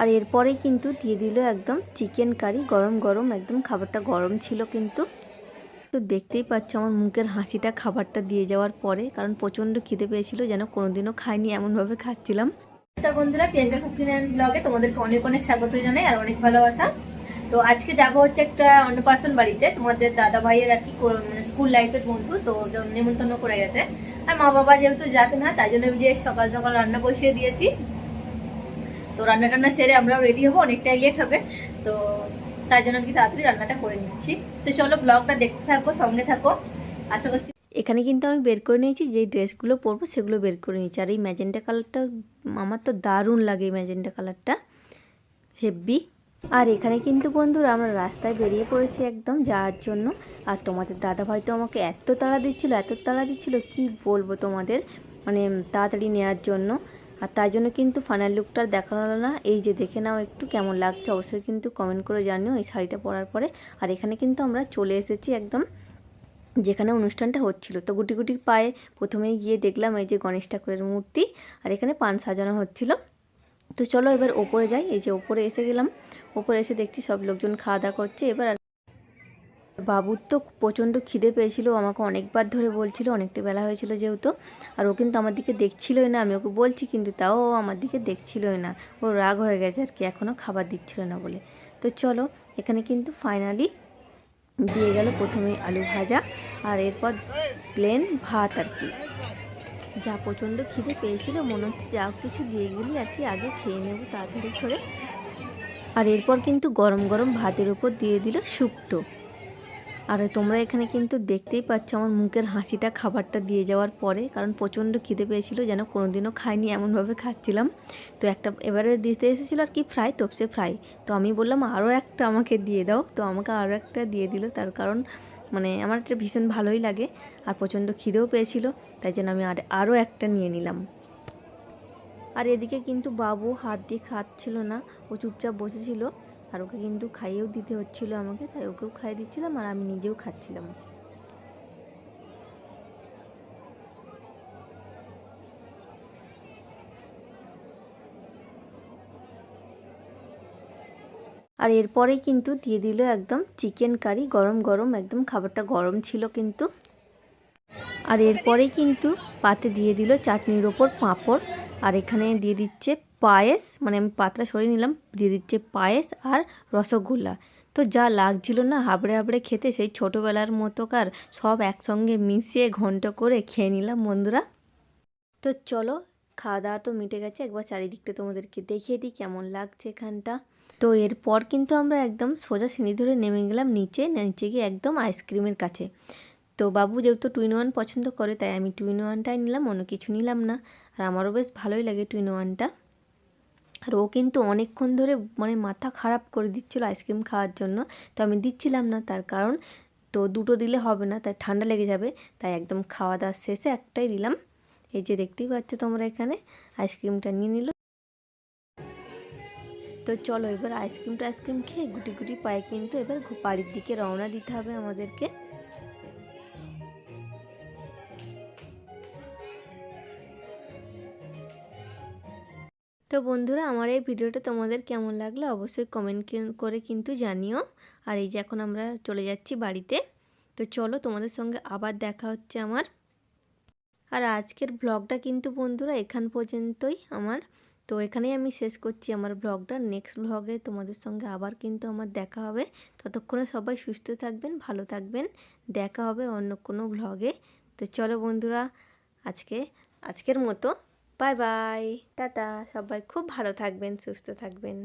আর এরপরে কিন্তু দিয়ে দিল একদম চিকেন কারি গরম গরম, একদম খাবারটা গরম ছিল কিন্তু। তো দেখতেই পাচ্ছ আমার মুখের হাসিটা খাবারটা দিয়ে যাওয়ার পরে, কারণ প্রচণ্ড খিদে পেয়েছিল, যেন কোনোদিনও খাইনি, এমনভাবে খাচ্ছিলাম। নমস্কার বন্ধুরা, প্রিয়াঙ্কা কুকিং অ্যান্ড ব্লগে তোমাদেরকে অনেক অনেক স্বাগত জানাই আর অনেক ভালোবাসা। তো আজকে যাব হচ্ছে একটা অন্নপ্রাশন বাড়িতে, তোমাদের দাদা ভাইয়ের আর কি মানে স্কুল লাইফের বন্ধু, তো নিমন্ত্রণ করে গেছে। আর মা বাবা যেহেতু যাবে না, তাই জন্য যে সকাল সকাল রান্না বসিয়ে দিয়েছি। তো রান্না টান্না সেরে আমরাও রেডি হব, অনেকটাই লেট হবে। তো তাই জন্য কি তাড়াতাড়ি রান্নাটা করে নিচ্ছি। তো চলো ব্লগটা দেখতে থাকো, সঙ্গে থাকো। আশা করছি এখানে কিন্তু আমি বের করে নিয়েছি, যেই ড্রেসগুলো পরবো সেগুলো বের করে নিয়েছি। আর এই ম্যাজেন্টা কালারটা আমার তো দারুণ লাগে এই ম্যাজেন্টা কালারটা হেভি আর এখানে কিন্তু বন্ধুরা আমরা রাস্তায় বেরিয়ে পড়েছি একদম যাওয়ার জন্য। আর তোমাদের দাদা ভাই তো আমাকে এত তাড়া দিচ্ছিল, এত তাড়া দিচ্ছিল, কি বলব তোমাদের? মানে তাড়াতাড়ি নেওয়ার জন্য। আর তাই জন্য কিন্তু ফাইনাল লুকটা দেখানো হলো না। এই যে দেখে নাও একটু কেমন লাগছে। অবশ্যই কিন্তু কমেন্ট করে জানিও এই শাড়িটা পরার পরে। আর এখানে কিন্তু আমরা চলে এসেছি একদম যেখানে অনুষ্ঠানটা হচ্ছিল। তো গুটি গুটি পায়ে প্রথমেই গিয়ে দেখলাম এই যে গণেশ ঠাকুরের মূর্তি আর এখানে পান সাজানো হচ্ছিল। তো চলো এবার ওপরে যাই। এই যে ওপরে এসে গেলাম। ওপরে এসে দেখছি সব লোকজন খাওয়া দাওয়া করছে। এবার বাবুর তো প্রচণ্ড খিদে পেয়েছিল, আমাকে অনেকবার ধরে বলছিল, অনেকটা বেলা হয়েছিল যেহেতু, আর ও কিন্তু আমার দিকে দেখছিলই না, আমি ওকে বলছি কিন্তু তাও ও আমার দিকে দেখছিলই না, ও রাগ হয়ে গেছে আর কি, এখনও খাবার দিচ্ছিল না বলে। তো চলো, এখানে কিন্তু ফাইনালি দিয়ে গেল প্রথমে আলু ভাজা, আর এরপর প্লেন ভাত আর কি। যা প্রচণ্ড খিদে পেয়েছিল, মনে হচ্ছে যা কিছু দিয়ে গেলি আর কি আগে খেয়ে নেব তাড়াতাড়ি করে। আর এরপর কিন্তু গরম গরম ভাতের উপর দিয়ে দিল শুক্তো। আর, তোমরা এখানে কিন্তু দেখতেই পাচ্ছ আমার মুখের হাসিটা খাবারটা দিয়ে যাওয়ার পরে, কারণ প্রচণ্ড খিদে পেয়েছিল, যেন কোনোদিনও খাইনি, এমনভাবে খাচ্ছিলাম। তো একটা এবারে দিতে এসেছিল আর কি ফ্রাই, তপসে ফ্রাই। তো আমি বললাম, আরও একটা আমাকে দিয়ে দাও। তো আমাকে আরও একটা দিয়ে দিল, তার কারণ মানে আমার এটা ভীষণ ভালোই লাগে আর প্রচণ্ড খিদেও পেয়েছিল, তাই জন্য আমি আর, আরও একটা নিয়ে নিলাম। আর এদিকে কিন্তু বাবু হাত দিয়ে খাচ্ছিল না, ও চুপচাপ বসেছিল। আর ওকে কিন্তু খাইয়েও দিতে হচ্ছিল আমাকে, তাই ওকেও খাইয়ে দিচ্ছিলাম আর আমি নিজেও খাচ্ছিলাম। আর এরপরে কিন্তু দিয়ে দিল একদম চিকেন কারি, গরম গরম, একদম খাবারটা গরম ছিল কিন্তু। আর এরপরে কিন্তু পাতে দিয়ে দিল চাটনির ওপর পাঁপড়, আর এখানে দিয়ে দিচ্ছে পায়েস মানে আমি পাতটা সরিয়ে নিলাম, দিয়ে দিচ্ছে পায়েস আর রসগোল্লা। তো যা লাগছিল না হাবড়ে হাবড়ে খেতে, সেই ছোটোবেলার মতোকার সব একসঙ্গে মিশিয়ে ঘন্ট করে খেয়ে নিলাম, বন্ধুরা। তো চলো খাওয়া দাওয়া তো মিটে গেছে, একবার চারিদিকটা তোমাদেরকে দেখিয়ে দিই কেমন লাগছে এখানটা। তো এরপর কিন্তু আমরা একদম সোজা সিঁড়ি ধরে নেমে গেলাম নিচে নিচে গিয়ে একদম আইসক্রিমের কাছে। তো বাবু যেহেতু টুইন ওয়ান পছন্দ করে, তাই আমি টুইন ওয়ানটাই নিলাম, অন্য কিছু নিলাম না। আর আমারও বেশ ভালোই লাগে টুইন ওয়ানটা। আর ও কিন্তু অনেকক্ষণ ধরে মানে মাথা খারাপ করে দিচ্ছিল আইসক্রিম খাওয়ার জন্য। তো আমি দিচ্ছিলাম না, তার কারণ তো দুটো দিলে হবে না, তাই ঠান্ডা লেগে যাবে। তাই একদম খাওয়া দাওয়া শেষে একটাই দিলাম। এই যে দেখতেই পাচ্ছ তোমরা এখানে, আইসক্রিমটা নিয়ে নিল। তো চলো এবার আইসক্রিমটা আইসক্রিম খেয়ে গুটি গুটি পায়ে কিন্তু এবার বাড়ির দিকে রওনা দিতে হবে আমাদেরকে। তো বন্ধুরা, আমার এই ভিডিওটা তোমাদের কেমন লাগল অবশ্যই কমেন্ট করে কিন্তু জানিও। আর এই যে এখন আমরা চলে যাচ্ছি বাড়িতে। তো চলো তোমাদের সঙ্গে আবার দেখা হচ্ছে আমার। আর আজকের ব্লগটা কিন্তু বন্ধুরা এখান পর্যন্তই আমার। তো এখানেই আমি শেষ করছি আমার ব্লগটা নেক্সট ব্লগে তোমাদের সঙ্গে আবার কিন্তু আমার দেখা হবে। ততক্ষণে সবাই সুস্থ থাকবেন, ভালো থাকবেন। দেখা হবে অন্য কোনো ব্লগে তো চলো বন্ধুরা, আজকে, আজকের মতো। বাই বাই টাটা সবাই খুব ভালো থাকবেন সুস্থ থাকবেন।